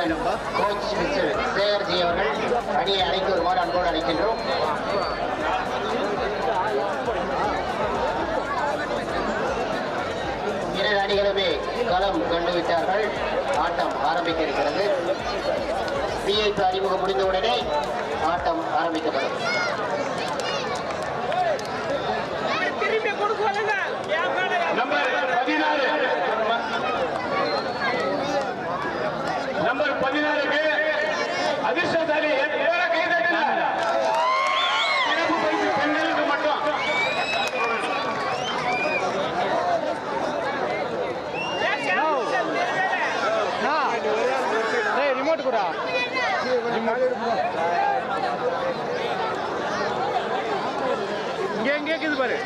Captain coach mister சேகர்ஜி அவர்கள் அடியை அழைத்து வருமாறு அன்போடு அழைக்கின்றோம். இரண்டு அணிகளுமே களம் கண்டுவிட்டார்கள். ஆட்டம் ஆரம்பிக்க இருக்கிறது பிஐபி அறிமுகம் முடிந்தவுடனே ஆட்டம் ஆரம்பிக்கப்படும். কেজি বাড়ে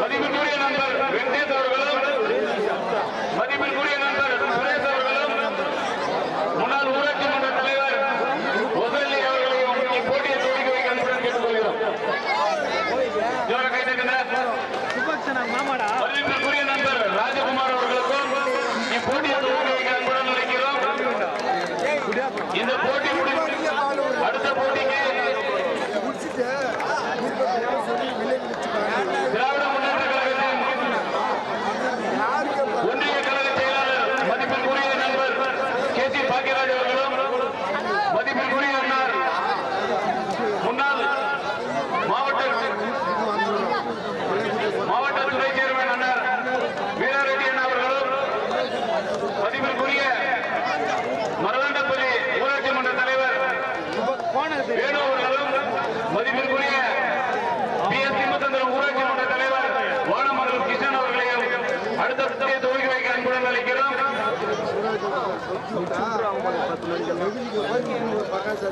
பதிவு கூறிய நண்பர் வெங்கடேஷ் அவர்களும்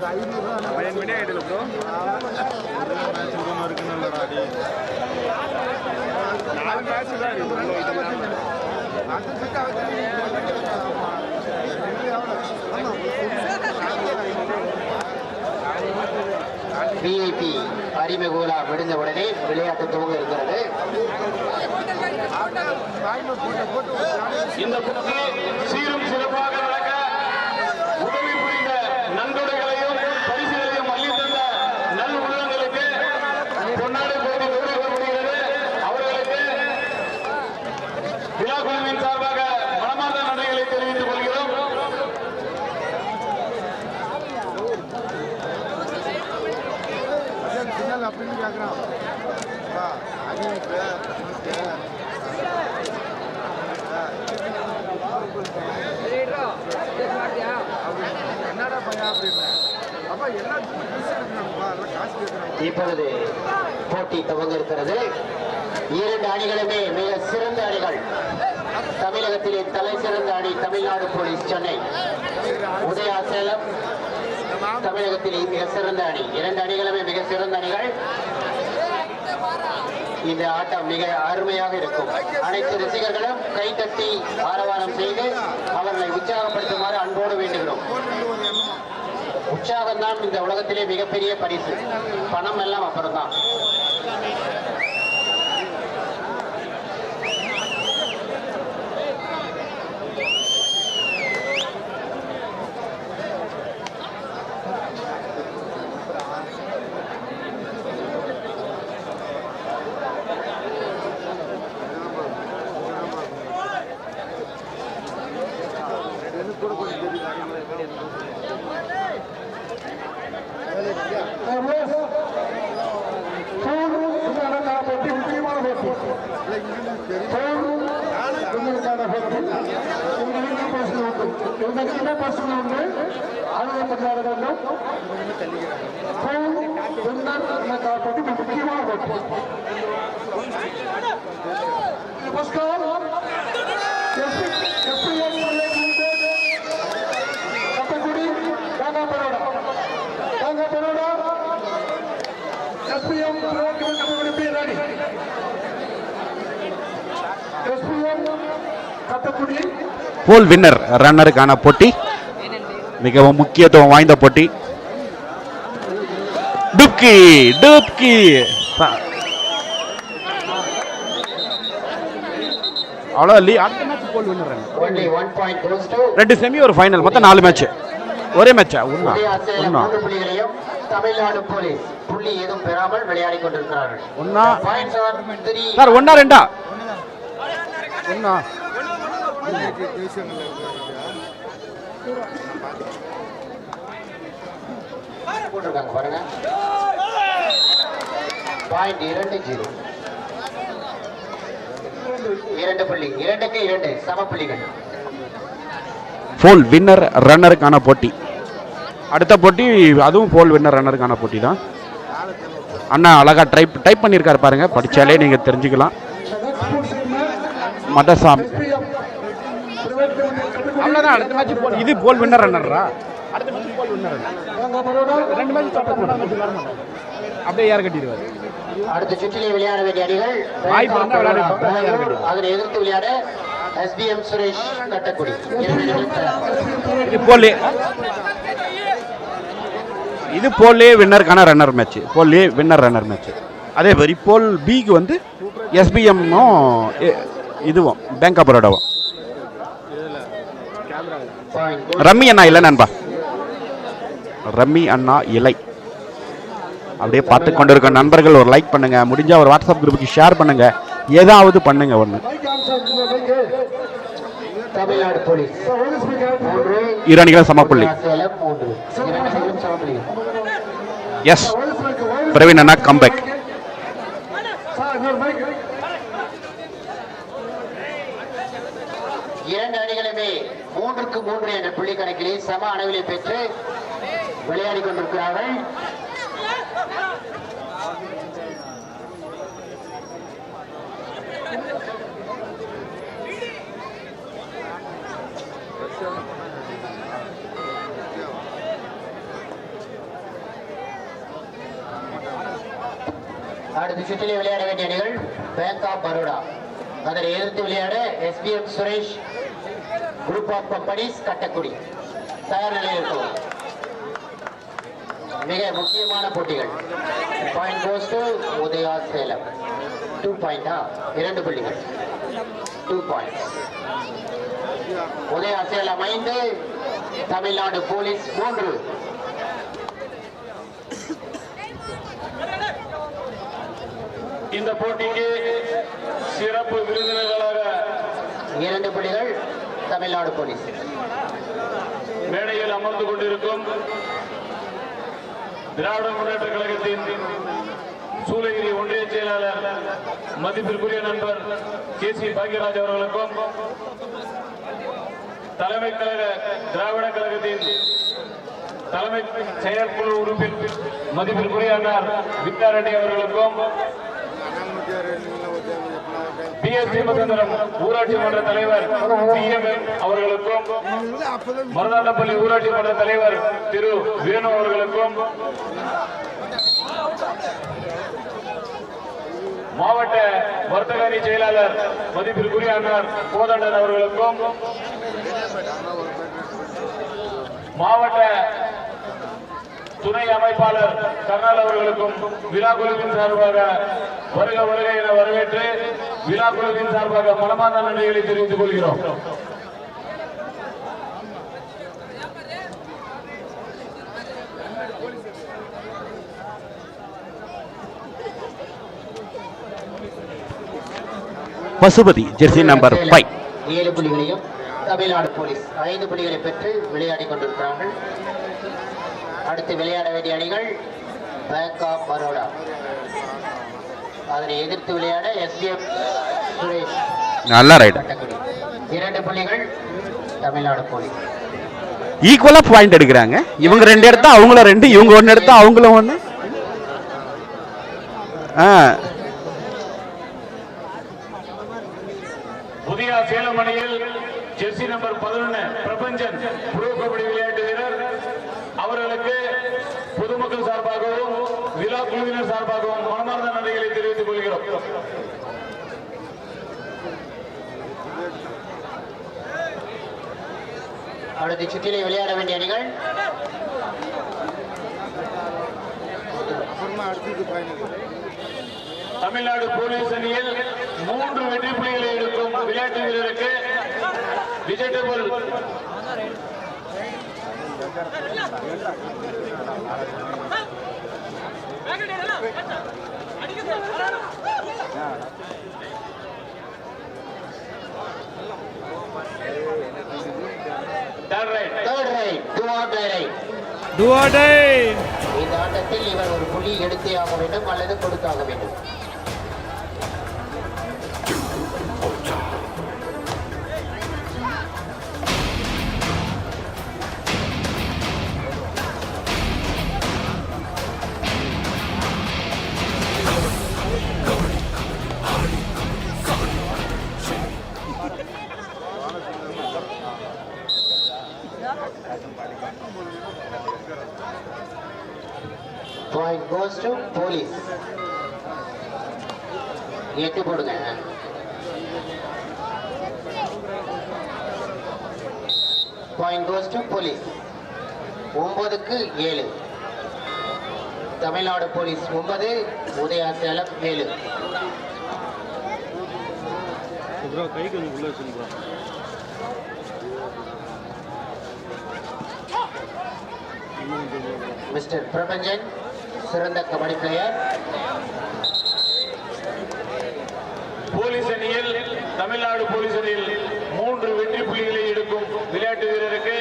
పదిహేను మినిట్ ఐదు ఇప్పుడు விடுந்த உடனே விளையாட்டு துவங்க இருக்கிறது. இந்த சீரும் சிறப்பாக இப்பொழுது போட்டி துவங்க இருக்கிறது இரண்டு அணிகளுமே மிக சிறந்த அணிகள். தமிழகத்திலே தலை சிறந்த அணி தமிழ்நாடு போலீஸ் சென்னை. உதயா சேலம் தமிழகத்தில் மிக சிறந்த அணி. இரண்டு அணிகளுமே மிக சிறந்த அணிகள். இந்த ஆட்டம் மிக அருமையாக இருக்கும். அனைத்து ரசிகர்களும் கைத்தட்டி ஆரவாரம் செய்து அவர்களை உற்சாகப்படுத்துமாறு அன்போடு வேண்டுகிறோம். உற்சாகம்தான் இந்த உலகத்திலே மிகப்பெரிய பரிசு. பணம் எல்லாம் அப்புறம்தான். ನೆಕ್ಸ್ಟ್ ಪರ್ಸನ್ ಅಂದ್ರೆ ಆಡಳಿತಗಾರರನ್ನು ಉನ್ನತ ಕಾಪಾಡಿ ಮುಖ್ಯ ಮಾಡಬೇಕು ನಮಸ್ಕಾರ Kappagudi Ganga Paroda Ganga Paroda S P M Kappagudi P ready S P M Kappagudi pool winner ரன்னருக்கான போட்டி. மிகவும் முக்கியத்துவம் வாய்ந்த போட்டி. டுப்கி டுப்கி. அவ்வளோ லீ அடுத்த மேட்ச் போல் வின்னர் ரெண்டு செமி ஒரு ஃபைனல் மொத்தம் நாலு மேட்ச் ஒரே மேட்சா உண்மை உண்மை தமிழ்நாடு போலீஸ் புள்ளி ஏதும் பெறாமல் விளையாடி கொண்டிருக்கிறார்கள். ஒன்னா ரெண்டா? ஒன்னா? போட்டிருக்காங்க பாருங்க பாயிண்ட் இரண்டு ஜீரோ இரண்டு புள்ளி இரண்டுக்கு இரண்டு சம புள்ளிகள் போல் வின்னர் ரன்னருக்கான போட்டி. அடுத்த போட்டி அதுவும் போல் வின்னர் ரன்னருக்கான போட்டி தான். அண்ணா அழகா டைப் டைப் பண்ணியிருக்காரு பாருங்கள் படித்தாலே நீங்கள் தெரிஞ்சுக்கலாம். மதசாமி. அவ்வளோதான் அடுத்த மேட்ச் போல் இது போல் வின்னர் ரன்னரா அடுத்த மேட்ச் போல் வின்னர் ரெண்டு மேட்ச் அப்படியே யார் கட்டிடுவார்? அடுத்த சுற்றிலே விளையாட வேண்டிய அணிகள் வாய்ப்பு விளையாடுவோம். பெங்களூர், அதனை எதிர்த்து விளையாட எஸ்பிஎம் சுரேஷ் கட்டக்குடி. இது போலே. இது போலே வின்னருக்கான ரன்னர் மேட்ச் போலே வின்னர் ரன்னர் மேட்ச் அதே மாதிரி போல் பிக்கு வந்து எஸ்பிஎம்மும் இதுவும் பேங்க் ஆஃப் பரோடாவும். ரம்மி அண்ணா இல்லை நண்பா. ரம்மி அண்ணா இலை அப்படியே பார்த்து கொண்டிருக்க நண்பர்கள் ஒரு லைக் பண்ணுங்க. முடிஞ்ச ஒரு வாட்ஸ்அப் குரூப்புக்கு ஷேர் பண்ணுங்க. ஏதாவது பண்ணுங்க ஒன்று இரு அணிகளும் சமப்புள்ளி. எஸ் பிரவீன் அண்ணா கம்பேக் இரண்டு அணிகளுமே மூன்றுக்கு மூன்று என்ற புள்ளி கணக்கிலே சம அளவிலே பெற்று விளையாடி கொண்டிருக்கிறார்கள். அடுத்த சுற்றிலே விளையாட வேண்டிய அணிகள் பேங்க் ஆஃப் பரோடா. அதனை எதிர்த்து விளையாட SPM Suresh group of companies Kattakudi தயார் நிலையில் இருக்கும் மிக முக்கியமான போட்டிகள். Point goes to Udaya Salem two பாயிண்டா இரண்டு புள்ளிகள். டூ பாயிண்ட் உதயா சேலம் ஐந்து தமிழ்நாடு போலீஸ் மூன்று. இந்த போட்டிக்கு சிறப்பு விருந்தினர்களாக இரண்டு புள்ளிகள். தமிழ்நாடு போலீஸ். மேடையில் அமர்ந்து கொண்டிருக்கும் திராவிட முன்னேற்ற கழகத்தின் சூளகிரி ஒன்றிய செயலாளர் மதிப்பிற்குரிய நண்பர் கே சி பாக்யராஜ் அவர்களுக்கும் தலைமை கழக திராவிட கழகத்தின் தலைமை செயற்குழு உறுப்பினர் மதிப்பிற்குரிய அண்ணார் வித்யாரெட்டி அவர்களுக்கும் பி எஸ் சீமசந்திரம் ஊராட்சி மன்ற தலைவர் அவர்களுக்கும் அப்பதான் மருதாண்டப்பள்ளி ஊராட்சி மன்ற தலைவர் திரு வேணு அவர்களுக்கும் மாவட்ட வர்த்தக அணி செயலாளர் மதிப்பிற்குரிய அண்ணார் கோதண்டன் அவர்களுக்கும் மாவட்ட துணை அமைப்பாளர் கர்னால் அவர்களுக்கும் விழா குழுவின் சார்பாக வருக வருக என வரவேற்று விழா குழுவின் சார்பாக மனமார்ந்த நன்றிகளை தெரிவித்துக் கொள்கிறோம். பசுபதி ஜெர்சி நம்பர் ஃபைவ் ஏழு புள்ளிகளையும் தமிழ்நாடு போலீஸ் ஐந்து புள்ளிகளை பெற்று விளையாடிக் கொண்டிருக்கிறார்கள். அடுத்து விளையாட வேண்டிய அணிகள் பேங்க் ஆஃப் பரோடா அதனை எதிர்த்து விளையாட எஸ்பிஎம் சுரேஷ் நல்ல ரைடு இரண்டு புள்ளிகள் தமிழ்நாடு போலீஸ் ஈக்குவலா பாயிண்ட் எடுக்கிறாங்க. இவங்க ரெண்டு எடுத்தா அவங்கள ரெண்டு இவங்க ஒன்னு எடுத்தா அவங்களும் ஒன்னு ஆ. புதிய சேலம் அணியில் ஜெர்சி நம்பர் பதினொன்னு பிரபஞ்சன் புரோ கபடி விளையாட்டு வீரர் அவர்களுக்கு பொதுமக்கள் சார்பாகவும் விழா குழுவினர் சார்பாகவும் மனமார்ந்த நன்றிகளை தெரிவித்துக் கொள்கிறோம். அடுத்த சுற்றிலே விளையாட வேண்டிய அணிகள். தமிழ்நாடு போலீஸ் அணியில் மூன்று வெற்றி புள்ளிகளை எடுக்கும் விளையாட்டு வீரருக்கு vegetable third raid third raid do or die raid டுவாடே இந்த ஆட்டத்தில் இவர் ஒரு புள்ளி எடுத்தே ஆக வேண்டும் அல்லது கொடுத்தாக வேண்டும். பாயிண்ட் கோஸ் டு போலீஸ் எட்டு போடுங்க. பாயிண்ட் கோஸ் டு போலீஸ் ஒன்பதுக்கு ஏழு. தமிழ்நாடு போலீஸ் ஒன்பது உதயா சேலம் ஏழு மிஸ்டர் பிரபஞ்சன் சிறந்த கபடி பிளேயர் போலீஸ் அணியில் தமிழ்நாடு போலீஸ் அணியில் மூன்று வெற்றி புள்ளிகளை எடுக்கும் விளையாட்டு வீரருக்கு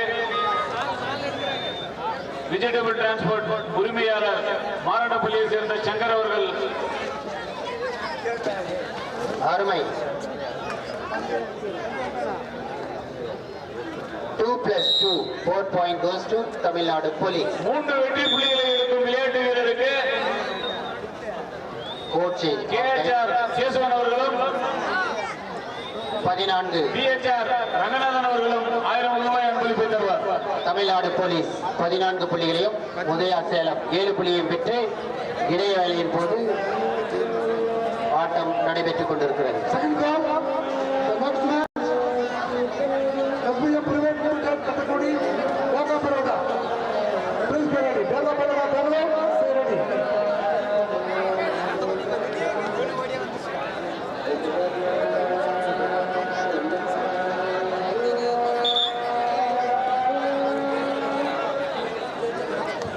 விஜிடபிள் டிரான்ஸ்போர்ட் உரிமையாளர் மாரண்டப்பள்ளியை சேர்ந்த சங்கர் அவர்கள். அருமை. Plus two four point goes to Tamil Nadu police மூன்று வெற்றி புள்ளிகளை எடுக்கும் விளையாட்டு வீரருக்கு கேசவன் அவர்களும் பதினான்கு. ரங்கநாதன் அவர்களும் ஆயிரம் ரூபாய் அன்பளிப்பை தருவார் தமிழ்நாடு போலீஸ் பதினான்கு புள்ளிகளையும் உதயா சேலம் ஏழு புள்ளியையும் பெற்று இடைவேளையின் போது ஆட்டம் நடைபெற்றுக் கொண்டிருக்கிறது Second goal, the next match, SBM Private Limited, Katakudi, Dhaka Baroda. Please be ready. Dhaka Baroda, Bangalore, stay ready.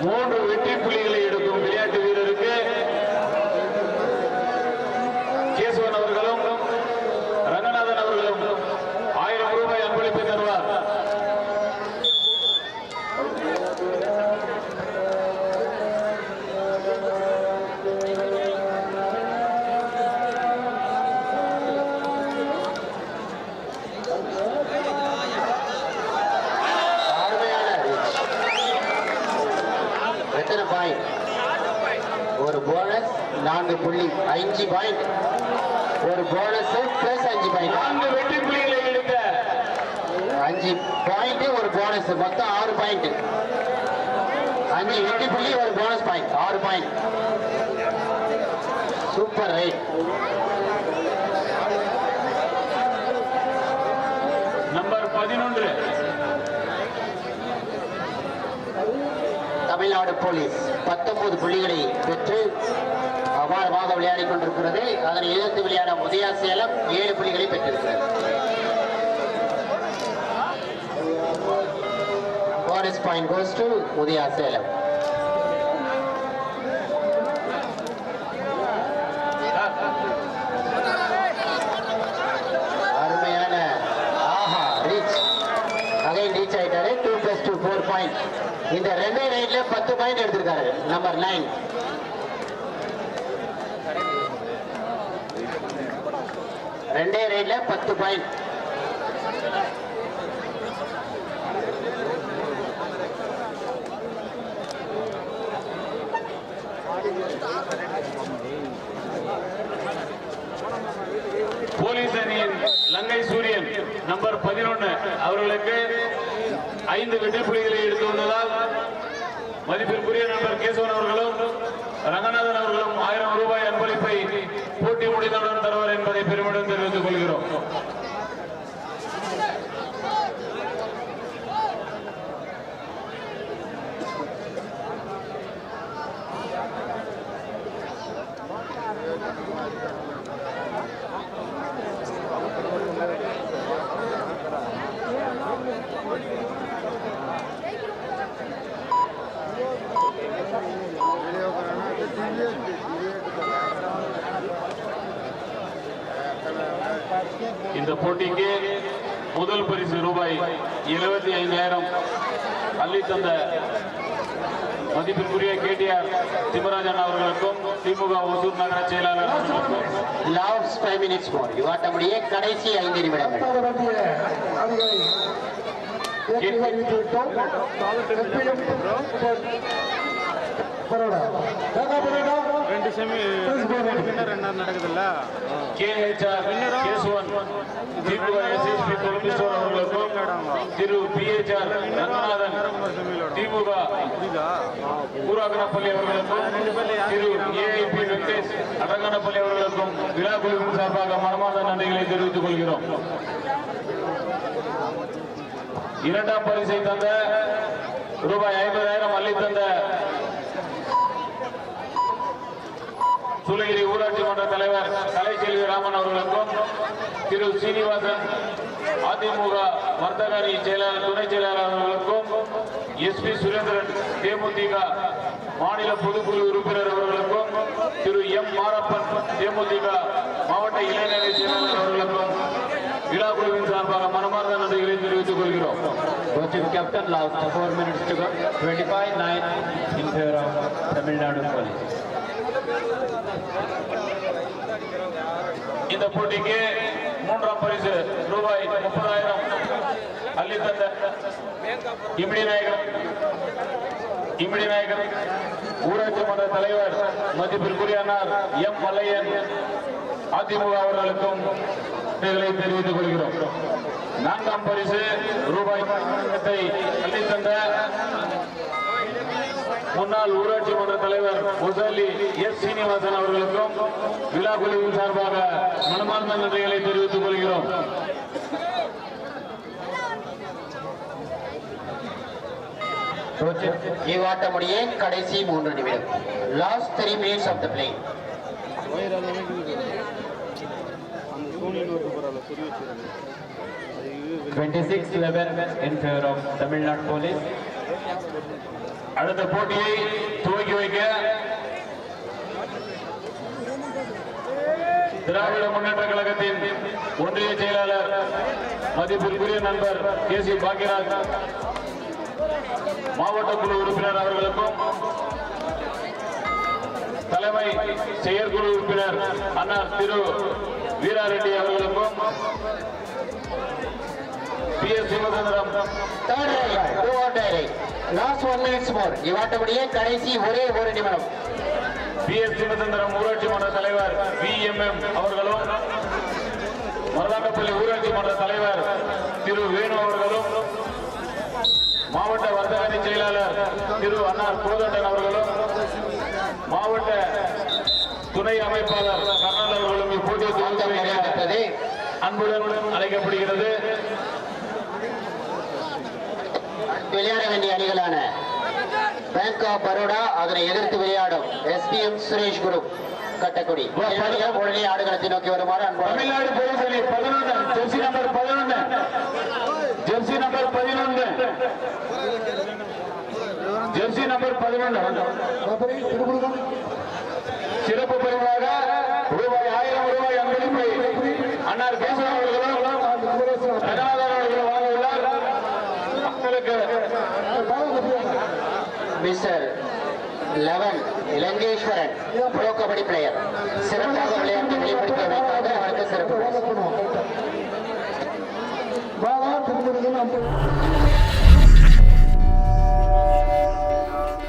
மூன்று வெற்றி புள்ளிகளை எடுக்கும் விளையாட்டு வீரருக்கு கேசவன் அவர்களும் ரங்கநாதன் அவர்களும் ஆயிரம் ரூபாய் அன்பளிப்பை தருவார் அருமையான reach. எத்தனை பாயிண்ட் ஒரு போனஸ் நான்கு புள்ளி அஞ்சு பாயிண்ட் ஒரு போனஸ் பிளஸ் அஞ்சு பாயிண்ட் நான்கு வெற்றி புள்ளிகளை எடுத்த. அஞ்சு பாயிண்ட் ஒரு போனஸ் மொத்தம் ஆறு பாயிண்ட் அஞ்சு வெற்றி புள்ளி ஒரு போனஸ் பாயிண்ட் ஆறு பாயிண்ட் சூப்பர் ரைட் நம்பர் பதினொன்று. தமிழ்நாடு போலீஸ் பத்தொன்பது புள்ளிகளை பெற்று விளையாடி கொண்டிருக்கிறது அதனை எதிர்த்து விளையாட உதயா சேலம் ஏழு புள்ளிகளை பெற்றிருக்கிறது bonus point goes to Udaya Salem அருமையான ஆஹா ரீச் அகைன் ரீச் ஆயிட்டாரு. Two plus two four point இந்த ரெண்டே ரைட்ல பத்து பாயிண்ட் எடுத்திருக்காரு. நம்பர் நைன் ரெண்டே ரைட்ல பத்து பாயிண்ட் போலீஸ் அணியின் லங்கை சூரியன் நம்பர் பதினொன்று அவர்களுக்கு ஐந்து வெற்றி புள்ளிகளை எடுத்து வந்ததால் மதிப்பிற்குரிய நண்பர் கேசவன் அவர்களும் ரங்கநாதன் அவர்களும் ஆயிரம் ரூபாய் தருவார் பெருமிடம் தெரிவித்துக் கொள்கிறோம் இந்த போட்டிக்கு முதல் பரிசு ரூபாய் இருபத்தி ஐந்தாயிரம் அள்ளி தந்த மதிப்பிற்குரிய கேடிஆர் திமராஜன் அவர்களுக்கும் திமுக ஒசூர் நகர செயலாளர் அவர்களுக்கும் லாஸ்ட் ஃபைவ் மினிட்ஸ் மோர் இவாட்டமுடைய கடைசி ஐந்து நிமிடங்கள். பத்தாவது வண்டிய அணிகளை ஏற்கனவே விட்டுவிட்டோம் FPM பரோடா வேகா பரோடா ரெண்டு செமி வின்னர் என்ன நடக்குதுல்ல? கேஹெச்ஆர் அவர்களுக்கும் திரு பிஹெச்ஆர் ரங்கநாதன் திமுக புரியுதா? ஊராகனப்பள்ளி அவர்களுக்கும் திரு ஏஐபி வெங்கடேஷ் அடங்கனப்பள்ளி அவர்களுக்கும் விழா குழுவின் சார்பாக மனமார்ந்த நன்றிகளை தெரிவித்துக் கொள்கிறோம். இரண்டாம் பரிசை தந்த ரூபாய் ஐம்பதாயிரம் அள்ளி தந்த சூளகிரி ஊராட்சி மன்ற தலைவர் கலைச்செல்வி ராமன் அவர்களுக்கும் திரு சீனிவாசன் அதிமுக வர்த்தக அணி செயலாளர் துணை செயலாளர் அவர்களுக்கும் எஸ்பி சுரேந்திரன் தேமுதிக மாநில பொதுக்குழு உறுப்பினர் அவர்களுக்கும் திரு எம் மாரப்பன் தேமுதிக மாவட்ட இளைஞரணி செயலாளர் அவர்களுக்கும் விழா குழுவின் சார்பாக மனமார்ந்த நன்றிகளை தெரிவித்துக் கொள்கிறோம் Coaching captain last four minutes to go. 25-9 in favor of Tamil Nadu Police. இந்த போட்டிக்கு மூன்றாம் பரிசு ரூபாய் முப்பதாயிரம் அள்ளி தந்த இம்டி நாயகர் இம்டி நாயகர் ஊராட்சி மன்ற தலைவர் மதிப்பிற்குரிய அண்ணார் எம் மல்லையன் அதிமுக அவர்களுக்கும் தெரிவித்துக் கொள்கிறோம். நான்காம் பரிசு ரூபாய் பத்தாயிரத்தை அள்ளி தந்த முன்னாள் ஊராட்சி மன்ற தலைவர் முசல்லி எஸ் சீனிவாசன் அவர்களுக்கும் விழா குழுவின் சார்பாக மனமார்ந்த நன்றிகளை தெரிவித்துக் கொள்கிறோம். இவ்வாட்டமுடைய கடைசி மூன்று நிமிடம். Last three minutes of the play இது 26-11 in favor of Tamil Nadu Police. அடுத்த போட்டியை துவக்கி வைக்க திராவிட முன்னேற்ற கழகத்தின் ஒன்றிய செயலாளர் மதிப்பிற்குரிய நண்பர் கே சி பாக்யராஜ் மாவட்ட குழு உறுப்பினர் அவர்களுக்கும் தலைமை செயற்குழு உறுப்பினர் அண்ணா திரு வீராரெட்டி அவர்களுக்கும் P S Sivasundaram Last one minutes more. இவ்வாட்டமுடைய கடைசி ஒரே ஒரு நிமிடம். பி எஸ் சிவசுந்தரம் ஊராட்சி மன்ற தலைவர் வி எம் எம் அவர்களும் மருதாண்டப்பள்ளி ஊராட்சி மன்ற தலைவர் திரு வேணு அவர்களும் மாவட்ட வர்த்தக செயலாளர் திரு அன்னார் கோதண்டன் அவர்களும் மாவட்ட துணை அமைப்பாளர் கர்னல் அவர்களும் இப்போட்டியை நடைபெற்றது அன்புடன் அழைக்கப்படுகிறது. விளையாட வேண்டிய அணிகளான பேங்க் ஆஃப் பரோடா அதனை எதிர்த்து விளையாடும் எஸ்பிஎம் சுரேஷ் குரூப் கட்டக்குடி. உடனே ஆடுகளத்தை நோக்கி வருமாறு தமிழ்நாடு போலீஸ் அணி பதினொன்று ஜெர்சி நம்பர் பதினொன்று. ஜெர்சி நம்பர் பதினொன்று. ஜெர்சி நம்பர் பதினொன்று. சிறப்பு பரிவாக ரூபாய் ஆயிரம் ரூபாய் அன்பளிப்பை அன்னார் கேசவன் அவர்களும் ரங்கநாதன் அவர்களும் வாங்க உள்ளார் மக்களுக்கு mister eleven Ilangeswaran pro kabaddi player சிறப்பாக விளையாட்டு வெளிப்படுத்தியமைக்காக அவருக்கு சிறப்பு.